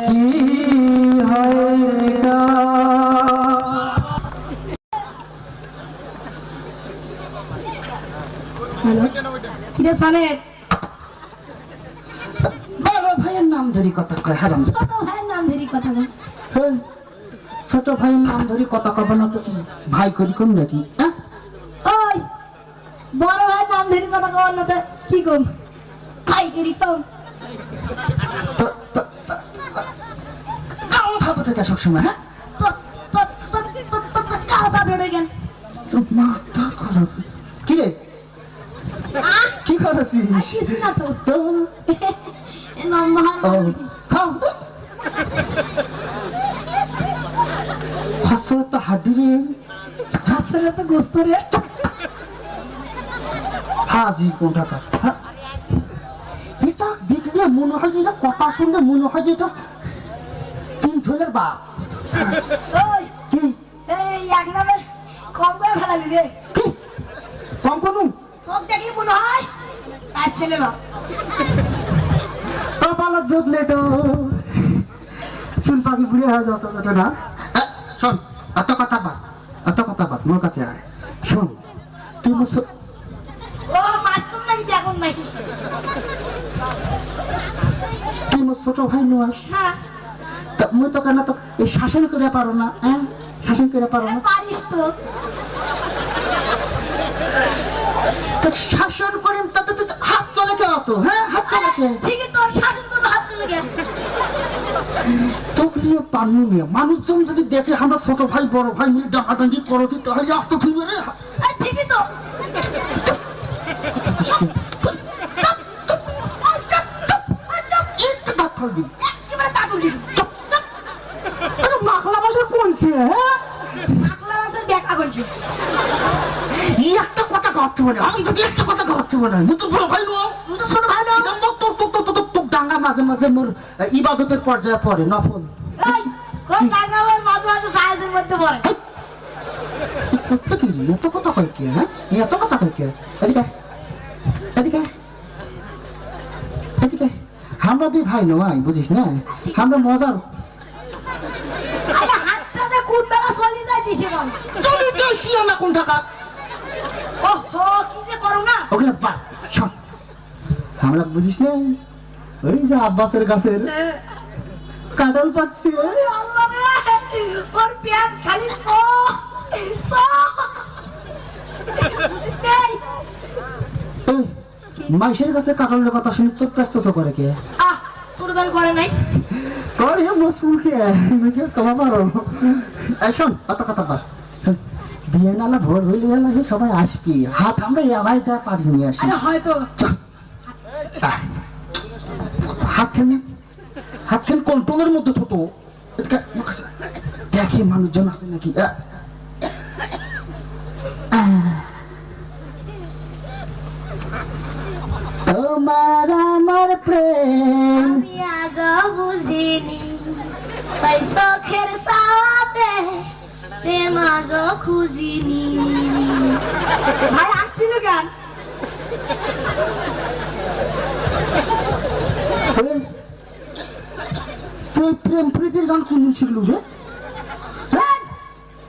কি হয় কিরে সালে? বড় ভাইয়ের নাম ধরি কথা কয় হারাম ছোট ভাইয়ের নাম ধরি কথা বল। হেই, ছোট ভাইয়ের নাম ধরি কথা কব না তো ভাই করি কোন নাকি? হ্যাঁ? ওই বড় ভাইয়ের নাম ধরি কথা কর না তো কি কম? খাই করি কম তো- তো- তো- কালো থাকো সবসময় হ্যাঁ? কথা বেড়ে গেল তো মাথা খারাপ কি রে? কি করেছিস কিছু না তো। তো? লম্বা ও, খাও। হাসরে তো হাড্ডি রে হাসরে তো গোস্ত রে। হাজি কোনটা কার হ্যাঁ? এটা দেখলে মনে হয় যে এটা কথা শুনলে মনে হয় যে এটা ছেলের বাপ। ওই কি? এই এক নামে কম করে ফেলাবি রে। কি? কম করুন তোকে দেখলে মনে হয় ছেলে বাপ। কপালত জুটলে তো। চুল পাখি বুড়ে হয়ে যাচ্ছে যেটা না। শোন এত কথা বাদ এত কথা বাদ মোর কাছে আয়। শোন তুই ছো- ও মাসুম নাকি দেখুন নাকি? তুই মোর ছোট ভাই নয়? হ্যাঁ। তা মুই তো কেন তো এই শাসন করে পারো না হ্যাঁ? শাসন করে পারো না। পারিস তো। তো শাসন করিম তা তো তো হাত চলে কে অত হ্যাঁ? হাত চলে কে? ঠিকই তোর শাসন করব হাত চলে গেছে তোকে নিয়ে পানু নিয়ে মানুষজন যদি দেখে আমরা ছোট ভাই বড় ভাই মিলে ডাকাডাকি করছি তাহলে আসতে ফিরবে রে আর ঠিকই তো একটু দাঁত ফাল দিবি একেবারে তা তুলি আরে মাখলা ভাষা কোনছে হ্যাঁ আকলা মাসের ব্যাখ্যা করছি এই একটা বলে আমি একটা কথা করতে তো বড় ভাই নয় তো ছোট ভাই না এটা মোর তো তো তো তো তো ডাঙ্গা মাঝে মাঝে মোর ইবাদতের পর্যায়ে পড়ে নফল। এই ওই মাঝে মাঝে সাইজের মধ্যে পড়ে। কি? এত কথা কয় কে হ্যাঁ? এত কথা কয় কে? এদিকে আয়। এদিকে আয়। এদিকে আমরা দুই ভাই নয় বুঝিস না? আমরা মজার। কোন চলি না কোন টাকা না ওগুলো বাদ শোন। আমরা বুঝিস না? ওই যে আব্বাসের গাছের কাঁঠাল পাচ্ছি। ওরে খালি মাইশের কাছে কাঁঠালের কথা শুনি তোর পেস্ট করে কে? আহ তোর বেল করে নাই? করে মসুল কে? নাকি কমা পারো এই শোন অত কথা পার বিয়ে নালা ভোর হইলে গেলে যে সবাই আসবি। হাত আমরা এলাই যা পারি নিয়ে আসি। হয়তো। হাত খেলে। হাত খেলে কন্ট্রোলের মধ্যে থতো। দেখি মানুষজন আছে নাকি। তোমার আমার প্রেম। আমি আজ বুঝিনি। তাই সাথে প্রেম খুঁজিনি। ভাই আসছিল গান তুই প্রেম প্রীতির গান শুনেছিল যে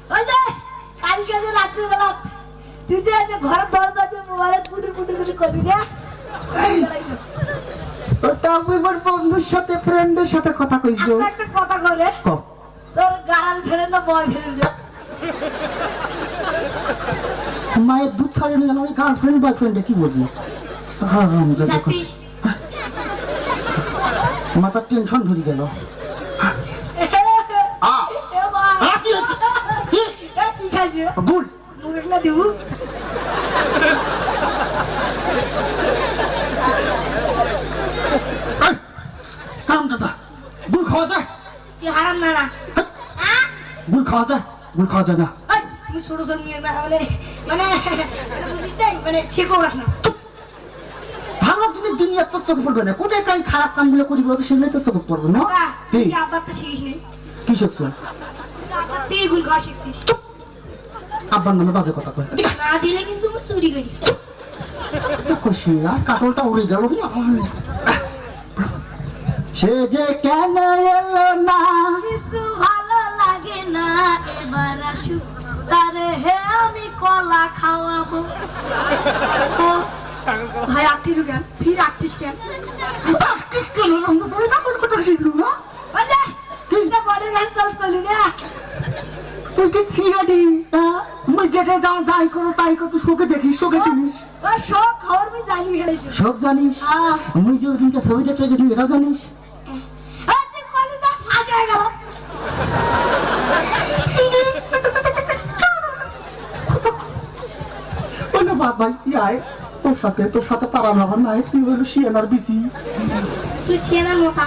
ওই যে কালকে যে রাত্রিবেলা তুই যে ঘরের দরজা দিয়ে মোবাইলে কুটি কুটি কুটি করবি না ওটা আমি আমার বন্ধুর সাথে ফ্রেন্ডের সাথে কথা কইছো। আচ্ছা, একটা কথা করে তোর গাল ফেলে না বয় ফেলে দে মায়ের দুধ ছাড়ে নিয়ে আমি গার্লফ্রেন্ড বয়ফ্রেন্ডে কি বুঝলি হ্যাঁ হ্যাঁ মাথার টেনশন ধরে গেল। আ, এ মা। আ, কি হচ্ছে? কি? এ কি খাইছিস গুড। মুখে না দিব? এই, কাম দাদা গুড় খাওয়া যায়? তুই হারাম না না গুড় খাওয়া যায়? গুড় খাওয়া যায় না তুমি ছোট ছোট মেয়ে না। মানে মানে বুঝিস মানে শেখো না ভালো জিনিস দুনিয়ার তো চোখে পড়বে না। কোথায় কাই খারাপ কামগুলো করি বলতে সেগুলো তো চোখে পড়বে না? আচ্ছা আব্বার তো শিখিস কি শিখছো? আব্বার নামে বাজে কথা কয়। না দিলে কিন্তু চুরি করি। খুশি আর কাটলটা উড়ে গেল সে যে কেন এলো না? না এবার আসুক। তারে হে আমি কলা খাওয়াবো। ভাই আটটি কেন ফির আটটিস কেন প্র্যাকটিস কেন রঙ করে না কোন কথা শিখলু না। ওই যে, বড় গান চাল না তুই কি সিআডি মুই যেটা যাও যাই করো তাই কত শোকে দেখিস শোকে চিনিস? সব খবর আমি জানি ফেলেছি সব জানিস? আহ, মুই যে ওদিনকে ছবি দেখে গেছি এটা জানিস এই তুই বলি না সাজা হয়ে গেল বলে বাদ ভাই তুই আয় তোর সাথে তোর সাথে পারা যাবার নাই। তুই হলো সিএনআর বিসি তুই সিয়ানার মোটা।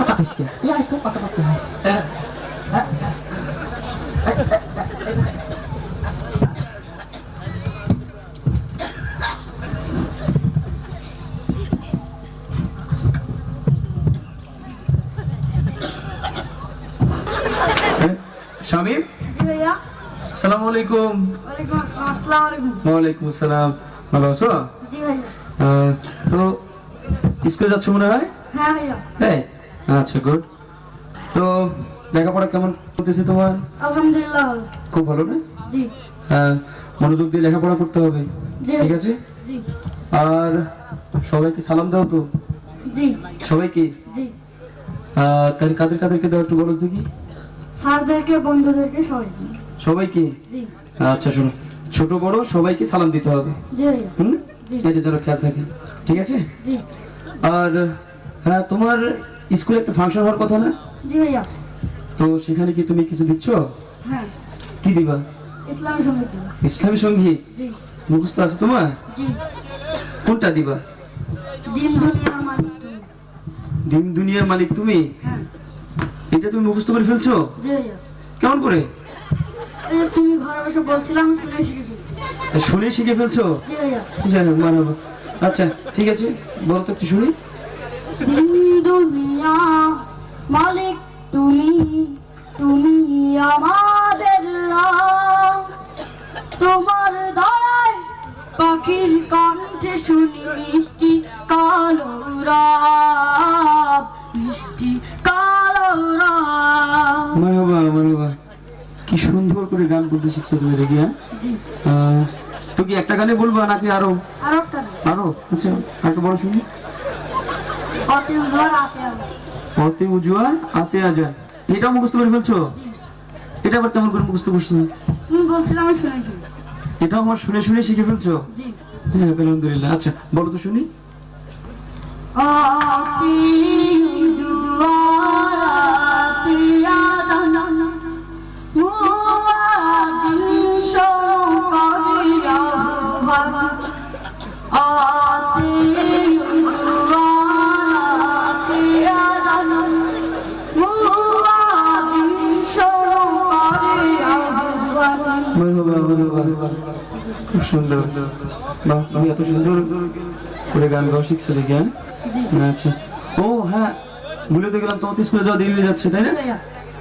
কথা কইস কে? তুই কথা কথা সালাম আলাইকুম। ওয়ালাইকুম আসসালাম আসসালামু আলাইকুম। ওয়ালাইকুম আসসালাম। ভালো আছো? জি ভাইয়া। তো স্কুলে যাচ্ছ মনে হয়? হ্যাঁ ভাইয়া। হ্যাঁ আচ্ছা গুড তো লেখাপড়া কেমন করতেছে তোমার? আলহামদুলিল্লাহ খুব ভালো না? জি। মনোযোগ দিয়ে লেখাপড়া করতে হবে। ঠিক আছে? আর সবাইকে সালাম দাও তো। জি। সবাইকে? জি। তাহলে কাদের কাদেরকে দাও একটু বলো দেখি। স্যারদেরকে বন্ধুদেরকে সবাইকে। সবাইকে? আচ্ছা শোনো। ছোট বড় সবাইকে সালাম দিতে হবে। হুম? এটা যেন খেয়াল থাকে। ঠিক আছে? আর হ্যাঁ তোমার স্কুলে একটা ফাংশন হওয়ার কথা না? তো সেখানে কি তুমি কিছু দিচ্ছ? হ্যাঁ। কি দিবা? ইসলামী সংগীত মুখস্থ আছে তোমার? কোনটা দিবা? দিন দুনিয়ার মালিক তুমি। হ্যাঁ। এটা তুমি মুখস্থ করে ফেলছো? কেমন করে? তুমি ঘরে বসে বলছিলাম শুনে শিখেছি শুনে শিখে ফেলছো? জি ভাইয়া। যাই হোক মানাবো আচ্ছা ঠিক আছে বলো তো একটু শুনি। দুনিয়া মালিক তুমি তুমি আমাদের। তোমার দয়ায় পাখির কণ্ঠে শুনি মিষ্টি কালো গান বলতে শিখছো তুমি দেখি হ্যাঁ? তো কি একটা গানে বলবা নাকি আরও? আর একটা আরও? আচ্ছা একটা বড় শুনি। অতি উজ্জ্বল উজুয়া আতে আজা এটা মুখস্থ করে ফেলছো? এটা আবার কেমন করে মুখস্থ করছ? তুমি বলছিলাম আমি শুনেছি। এটা আমার শুনে শুনে শিখে ফেলছো? জি। হ্যাঁ আলহামদুলিল্লাহ। আচ্ছা বলো তো শুনি। অতি খুব সুন্দর। বাহ তুমি এত সুন্দর করে গান গাওয়া শিখছো দেখি হ্যাঁ? আচ্ছা। ও হ্যাঁ ভুলে তো গেলাম তোমার তো স্কুলে যাওয়া হয়ে যাচ্ছে তাই না?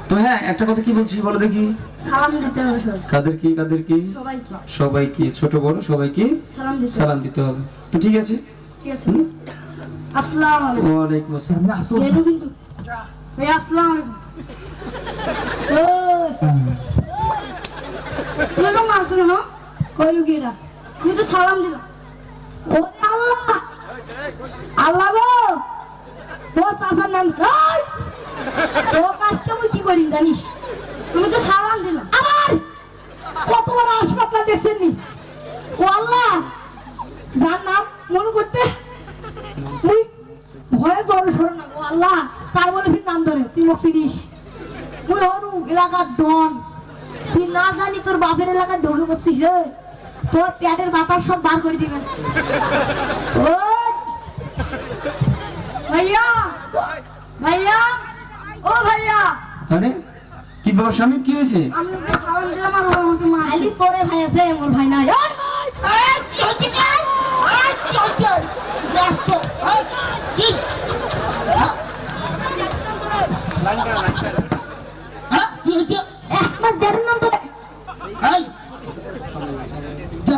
তো হ্যাঁ একটা কথা কি বলছি বলো দেখি। সালাম দিতে হবে কাদের কি কাদের কি? সবাইকে। সবাইকে ছোট বড় সবাইকে সালাম দিতে হবে। সালাম দিতে হবে। তো ঠিক আছে? ঠিক আছে। আসসালামু আলাইকুম। ওয়ালাইকুম আসসালাম। আমি আসো কিন্তু? ভাইয়া আসসালামু আলাইকুম। কেন? কইলু কি তুই তো সালাম দিলাম ও আল্লাহ! আল্লাহ গো! ও সাসার নাম এই! ও কাজকে আমি কি করি জানিস? তুমি তো সালাম দিলাম আবার কত বড় হাসপাতাল দেখছেন ও আল্লাহ! যার নাম মনে করতে? তুই ভয়ে জল সরে না গো, আল্লাহ! তার বলে ফির নাম ধরে, তুই মক্সি দিস। তুই হরু এলাকার ডন। তুই না জানি তোর বাপের এলাকায় ঢুকে বসছিস রে। তোর পেটের বাতাস সব বার করে দিবেন! ভাইয়া ভাইয়া ও ভাইয়া। আরে কি বাবা স্বামী কি হয়েছে? আমি দিলাম আর পরে ভাই আছে মোর ভাই নাই। কি?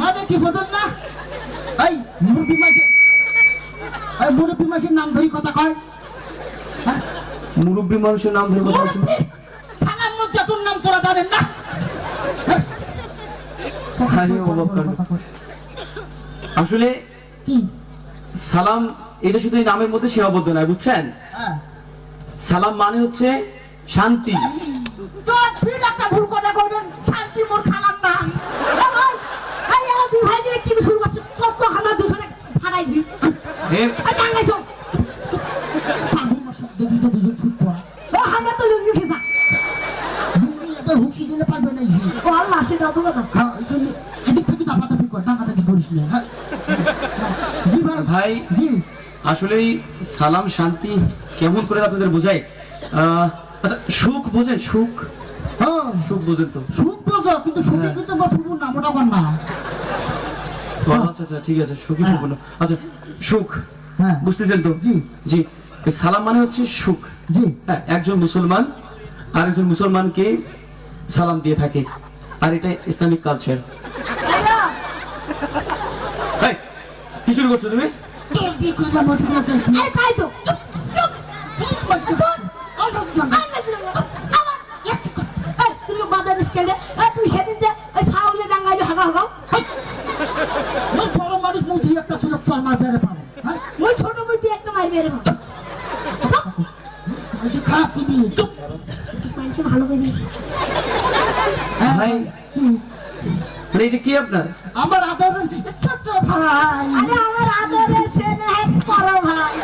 মানে কি বোঝেন না? এই মুরব্বী মাসে এই মুরব্বী মাসের নাম ধরি কথা কয়। হ্যাঁ? মুরব্বী মানুষের নাম ধরে কথা নাম তোরা জানেন না? অবাক কাণ্ড। আসলে কি? সালাম এটা শুধু এই নামের মধ্যে সীমাবদ্ধ নয় বুঝছেন? হ্যাঁ। সালাম মানে হচ্ছে শান্তি। তো ফির একটা ভুল কথা কইলেন। ভাই। আসলে সালাম শান্তি কেমন করে আপনাদের বোঝাই? আহ, আচ্ছা সুখ বোঝেন সুখ। হ্যাঁ। সুখ বোঝেন তো। সুখ বোঝো কিন্তু সুখে হ্যাঁ। কিন্তু আমার ফুপুর নাম ওটা না। আচ্ছা আচ্ছা ঠিক আছে সুখী সুখ হলো। আচ্ছা সুখ হ্যাঁ বুঝতেছেন তো জি জি সালাম মানে হচ্ছে সুখ জি হ্যাঁ একজন মুসলমান আর একজন মুসলমানকে সালাম দিয়ে থাকে আর এটা ইসলামিক কালচার কি শুরু করছ তুমি তোর যে কইলাম ওটা করতে এই তাই তো চুপ চুপ চুপ আমার এক এই তুমি বাধা দিস কেন এই তুই সেদিন যে ওই সাউলে ডাঙ্গাই হাগা হাগাও ওই বড় মানুষ মুখ দিয়ে একটা সুযোগ তোর মার বেড়ে পাবে হ্যাঁ ওই ছোট বই দিয়ে একটা মাই বের ওই যে খারাপ তুমি চুপ মানুষ ভালো করে হ্যাঁ, ভাই কি? মানে এটা কি আপনার? আমার আদরের ছোট্ট ভাই। আরে আমার আদরে সেনে বড় ভাই।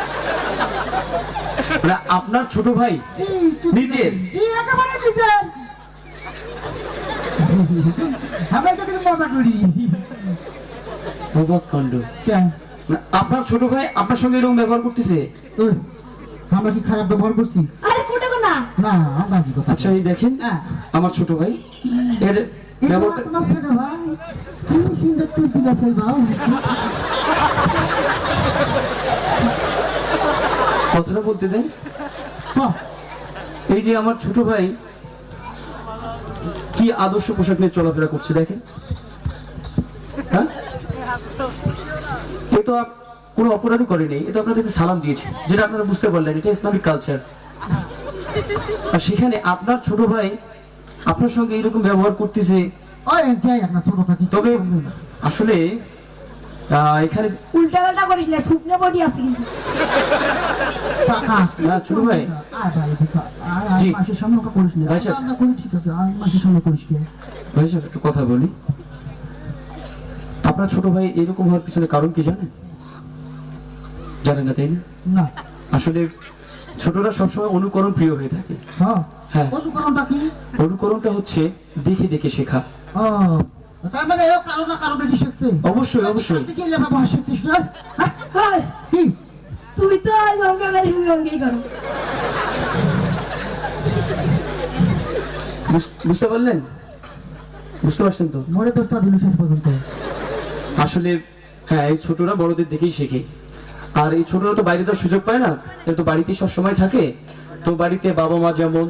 মানে আপনার ছোট ভাই? নিজের? জি একেবারে নিজের। আমরা এটা কিন্তু মজা করি। অবাক কাণ্ড কেন? মানে আপনার ছোট ভাই আপনার সঙ্গে এরকম ব্যবহার করতেছে? আমরা কি খারাপ ব্যবহার করছি? আরে কোটে না না আমরা কি কথা আচ্ছা এই দেখেন হ্যাঁ। আমার ছোট ভাই। এর এটা ব্যবহারটা ভাই কি সুন্দর তুই দিলাস ভাই কথাটা বলতে দেন। হ্যাঁ, এই যে আমার ছোট ভাই কি আদর্শ পোশাক নিয়ে চলাফেরা করছে দেখেন। হ্যাঁ? এ তো কোনো অপরাধী করেনি এ তো আপনাদেরকে সালাম দিয়েছে যেটা আপনারা বুঝতে পারলেন এটা ইসলামিক কালচার আর সেখানে আপনার ছোট ভাই আপনার সঙ্গে এরকম ব্যবহার করতেছে তবে আসলে এখানে উল্টা পাল্টা করিস না শুকনো বডি আছে কিন্তু। না ছোট ভাই। আয় ভাই ঠিক আছে। আয়, আয়, জি। মাসের সামনে করিস না। ভাই সাহেব। আমরা করি ঠিক আছে মাসের সামনে করিস না ভাই সাহেব একটু কথা বলি। আপনার ছোট ভাই এরকম হওয়ার পিছনে কারণ কি জানেন? জানেন না তাই না? না। আসলে ছোটরা সবসময় অনুকরণ প্রিয় হয়ে থাকে। হ্যাঁ। হ্যাঁ। অনুকরণটা কি? অনুকরণটা হচ্ছে দেখে দেখে শেখা। তার মানে এও কারও না কারও দেখি শিখছে। অবশ্যই অবশ্যই। কি লেখা ব্যবহার শিখছিস না? কি? তুমি তো ওই লঙ্কাই করো। বুঝতে পারলেন? বুঝতে পারছেন তো? মরে দোষটা দিল শেষ পর্যন্ত। আসলে হ্যাঁ এই ছোটরা বড়দের দেখেই শেখে। আর এই ছোটরা তো বাইরে তো সুযোগ পায় না। তো বাড়িতেই সবসময় থাকে। তো বাড়িতে বাবা মা যেমন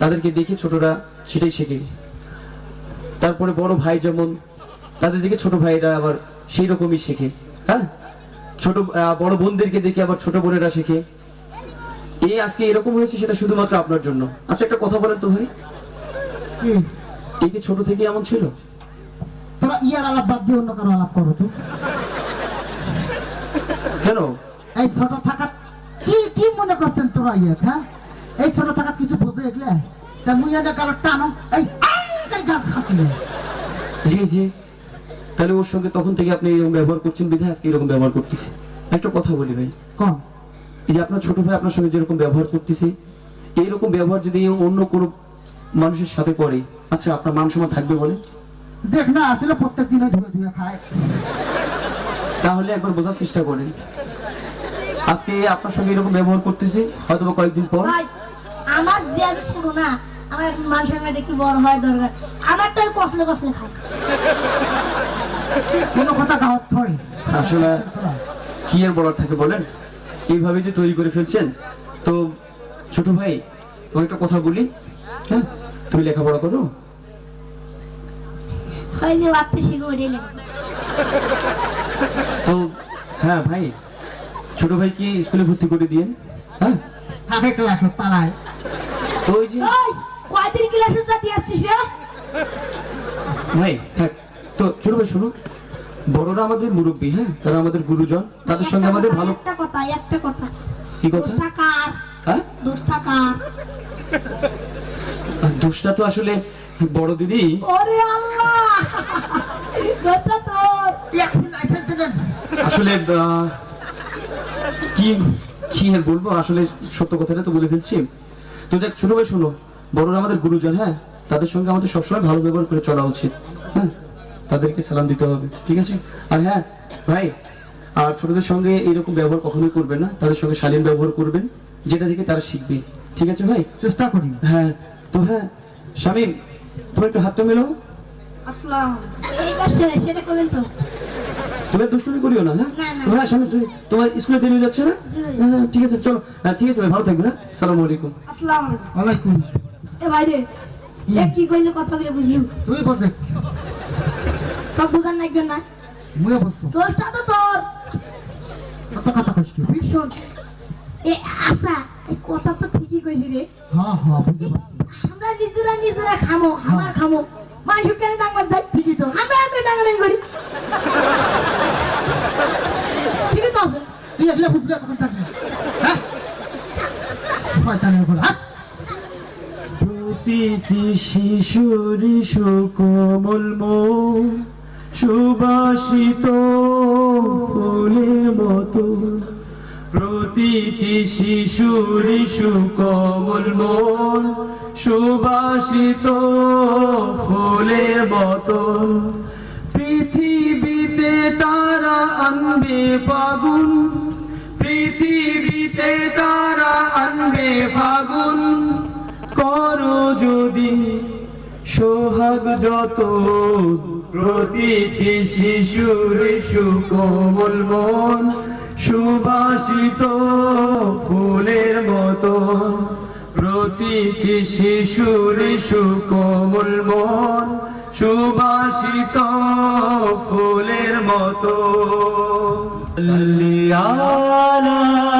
তাদেরকে দেখে ছোটরা সেটাই শেখে। তারপরে বড় ভাই যেমন তাদের দিকে ছোট ভাইরা আবার সেই রকমই শেখে হ্যাঁ? ছোট বড় বোনদেরকে দেখে আবার ছোট বোনেরা শেখে। এই আজকে এরকম হয়েছে সেটা শুধুমাত্র আপনার জন্য। আচ্ছা একটা কথা বলেন তো ভাই। এই কি ছোট থেকে এমন ছিল? তোরা ইয়ার আলাপ বাদ দিয়ে অন্য কারও আলাপ করো তো। কেন? এই ছোট থাকা কি কি মনে করছেন তোরা ইয়ে হ্যাঁ? এই ছোট থাকা কিছু বোঝে এগুলা? তা মুই এনে টানো এই আই, গাল খাচ্ছি এই যে তাহলে ওর সঙ্গে তখন থেকে আপনি এরকম ব্যবহার করছেন বিধায় আজকে এরকম ব্যবহার করতেছে। একটা কথা বলি ভাই। কম। এই যে আপনার ছোট ভাই আপনার সঙ্গে যেরকম ব্যবহার করতেছে এইরকম ব্যবহার যদি অন্য কোনো মানুষের সাথে করে আচ্ছা আপনার মান সম্মান থাকবে বলে? দেখ না আসলে প্রত্যেক দিনে ধুয়ে ধুয়ে খায়। তাহলে একবার বোঝার চেষ্টা করেন। আজকে আপনার সঙ্গে এরকম ব্যবহার করতেছি হয়তো কয়েকদিন পর। আমার জ্ঞান শুনো না আমার এখন মানুষের মেয়েটা একটু বড় হয় দরকার। আমারটা ওই কষলে কষলে খায়। কোনো কথা গাওয়ার থই। আসলে কি আর বলার থাকে বলেন? এইভাবে যে তৈরি করে ফেলছেন তো ছোট ভাই তোমার একটা কথা বলি। হ্যাঁ? তুমি লেখাপড়া করো? হয় যে ভাবতে শিখব তো হ্যাঁ ভাই ছোট ভাই কি স্কুলে ভর্তি করে দিয়েন হ্যাঁ? ক্লাস পালায়। তো ওই যে ওই কয়দিন ক্লাসে যাতে আসছিস রে? ভাই হ্যাঁ তো ছোট ভাই শুনো বড়রা আমাদের মুরব্বী হ্যাঁ? তারা আমাদের গুরুজন তাদের সঙ্গে আমাদের ভালো একটা কথা একটা কথা। কি কথা? দোষটা কার? হ্যাঁ? দোষটা কার? দোষটা তো আসলে বড় দিদি। ওরে আল্লাহ! দোষটা তোর। এখন লাইসেন্স দেবেন আসলে কি কি বলব? আসলে সত্য কথাটা তো বলে ফেলছি। তো দেখ ছোট ভাই শোনো। বড়রা আমাদের গুরুজন হ্যাঁ? তাদের সঙ্গে আমাদের সবসময় ভালো ব্যবহার করে চলা উচিত হ্যাঁ? তাদেরকে সালাম দিতে হবে ঠিক আছে? আর হ্যাঁ ভাই আর ছোটদের সঙ্গে এরকম ব্যবহার কখনোই করবেন না। তাদের সঙ্গে শালীন ব্যবহার করবেন যেটা থেকে তারা শিখবে ঠিক আছে ভাই? চেষ্টা করি। হ্যাঁ তো হ্যাঁ স্বামী তোমার একটু হাতটা মেলো আসসালাম সেটা করলেন তো। তুমি আর দুষ্টুমি করিও না হ্যাঁ? না, না। তো হ্যাঁ তুমি- তোমার স্কুলে দেরি যাচ্ছে না? হ্যাঁ হ্যাঁ, ঠিক আছে চলো। হ্যাঁ ঠিক আছে ভাই ভালো থাকবে হ্যাঁ? সালাম আলাইকুম। আসসালাম ওয়ালাইকুম। এ ভাইরে এ কি কইলে কথা বলে বুঝলি? তুই বসে। তো বুঝার নাকবেন না? মুয়ে বসছো দোষটা তো তোর। কত কথা কইছ কি? শোন এ আশা এই কথা তো ঠিকই কইছি রে। হ্যাঁ হ্যাঁ বুঝতে পারছি। আমরা নিজেরা নিজেরা খামো আমার খামো। মানুষ কেন ডাঙ্গার যাই ঠিকই তো। আমরা আমি ডাঙ্গালাই করি। ঠিকই তো? আছে তুই এগুলো বুঝবি কখন থাকবি? হ্যাঁ? শয়তানের বলা হ্যাঁ প্রতিটি শিশুরি সুকোমল সুবাসিত ফুলের মতো। প্রতিটি শিশুরি সুকোমল মন সুবাসিত ফুলের মতো। পৃথিবীতে তারা আনবে ফাগুন। পৃথিবীতে তারা আনবে ফাগুন। করো যদি সোহাগ যত প্রতিটি শিশুর সুকোমল মন, সুবাসিত ফুলের মতো। প্রতিটি শিশুর সুকোমল মন সুবাসিত ফুলের মতো। আলা